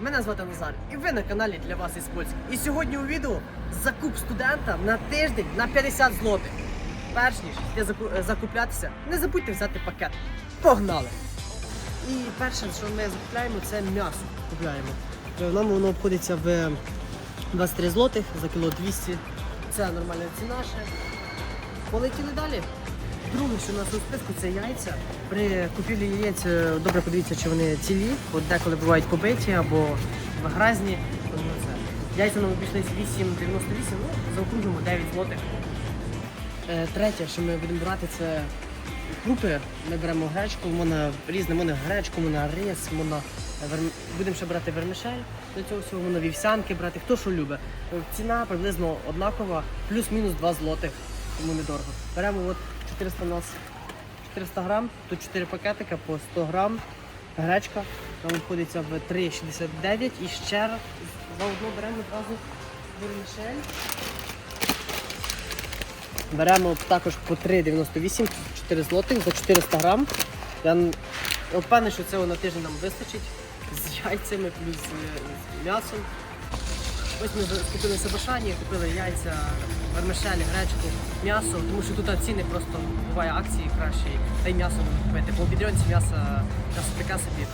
мене звати Назар, і ви на каналі для вас із Польськ. І сьогодні у відео закуп студента на тиждень на 50 злотих. Перш ніж йти е, закуплятися, не забудьте взяти пакет. Погнали! І перше, що ми закупляємо, це м'ясо. Купляємо. Е, Нам воно обходиться в 23 злотих за кіло 200. Це нормальна ціна ще. Полетіли далі. Друге, що у нас у списку, це яйця. При купівлі яєць е, добре подивіться, чи вони цілі, от деколи бувають побиті або гразні. Яйця нам обійшлись 8,98, ну, заокруглимо 9 злотих. Е, Третє, що ми будемо брати, це крупи. Ми беремо гречку, можна різне, можна гречку, можна рис, можна верм... будемо ще брати вермишель. До цього всього можна вівсянки брати, хто що любить. Е, Ціна приблизно однакова, плюс-мінус 2 злотих, тому недорого. Беремо от 400 у нас 400 грам, тут 4 пакетика по 100 грам. Гречка нам обходиться в 3,69 і ще раз заодно беремо одразу вермишель. Беремо також по 3,98, 4 злотих за 400 грам. Я впевнений, що цього на тиждень нам вистачить з яйцями плюс з м'ясом. Ось ми за- купилися в купили яйця, вермишель, гречку, м'ясо, тому що тут ціни просто буває акції кращі, та й м'ясо можна купити. По обідрянці м'ясо, м'ясо таке собі.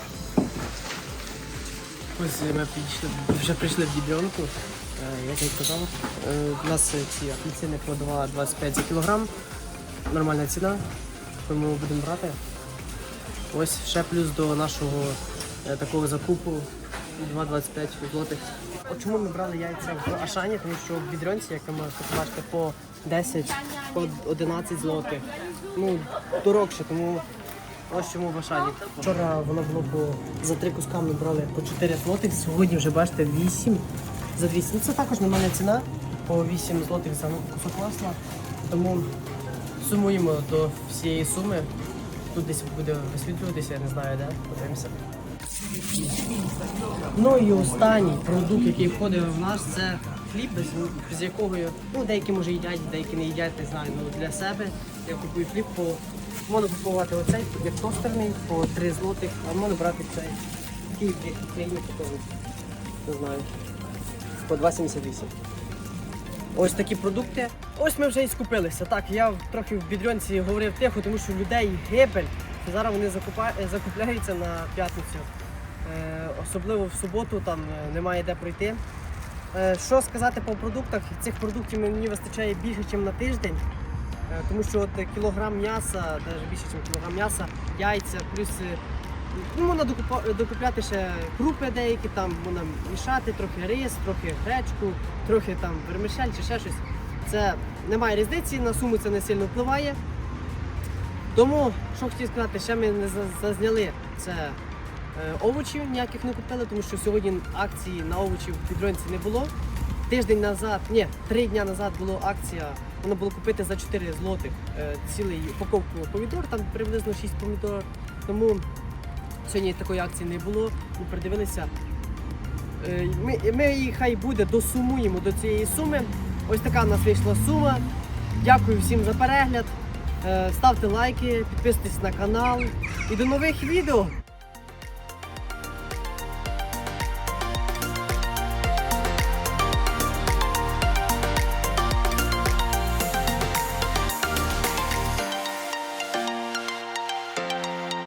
Ось ми підійшли, вже прийшли в відрянку. Як я казав, е, у нас ці апельсини по 2,25 за кілограм. Нормальна ціна, тому будемо брати. Ось ще плюс до нашого е, такого закупу 2,25 злотих. От чому ми брали яйця в Ашані? Тому що в відрянці, як ви можете побачити, по 10, по 11 злотих. Ну, дорогше, тому Ось чому в Ашані. Вчора воно було по за три куска ми брали по 4 злотих, сьогодні вже бачите 8 за 200. Ну це також нормальна ціна, по 8 злотих за кусок масла. Тому сумуємо до всієї суми. Тут десь буде висвітлюватися, я не знаю, де. Подивимося. Ну і останній продукт, який входить в нас, це хліб, без, без якого ну, деякі може їдять, деякі не їдять, не знаю. Ну для себе я купую хліб по можна купувати оцей, як тостерний, по 3 злотих, а можна брати цей. Такий як в Україні такий, не знаю. По 2,78. Ось такі продукти. Ось ми вже і скупилися. Так, я трохи в бідрянці говорив тихо, тому що людей гибель. Зараз вони закупа- закупляються на п'ятницю. Е, особливо в суботу там е, немає де пройти. Е, що сказати по продуктах? Цих продуктів мені вистачає більше, ніж на тиждень. Тому що от кілограм м'яса, навіть більше, ніж кілограм м'яса, яйця, плюс ну, можна докупляти ще крупи деякі, там можна мішати, трохи рис, трохи гречку, трохи там вермишель чи ще щось. Це немає різниці, на суму це не сильно впливає. Тому, що хотів сказати, ще ми не зазняли це овочів ніяких не купили, тому що сьогодні акції на овочі в підронці не було. Тиждень назад, ні, три дня назад була акція, можна було купити за 4 злотих е, цілий упаковку помідор, там приблизно 6 помідор. Тому сьогодні такої акції не було. Ми придивилися. Е, Ми, ми її хай буде, досумуємо до цієї суми. Ось така в нас вийшла сума. Дякую всім за перегляд. Е, Ставте лайки, підписуйтесь на канал. І до нових відео!